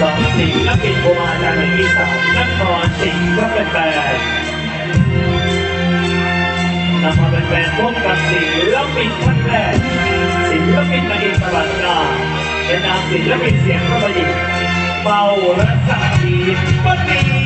สองสิงห์นักบินโบราณในที่สานนครสิงห์ก็เป็นแฟนนำมาเป็นแฟนพบกับสิงแล้วปิดท่านแรกสิงห์แล้ปิดมาอีกตลอดกาลเป็นนามสิงห์แล้วปิดเสียงเข้าไปอีกเบาและสายปฏิ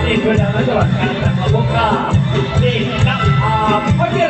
ศรีครับนี่คื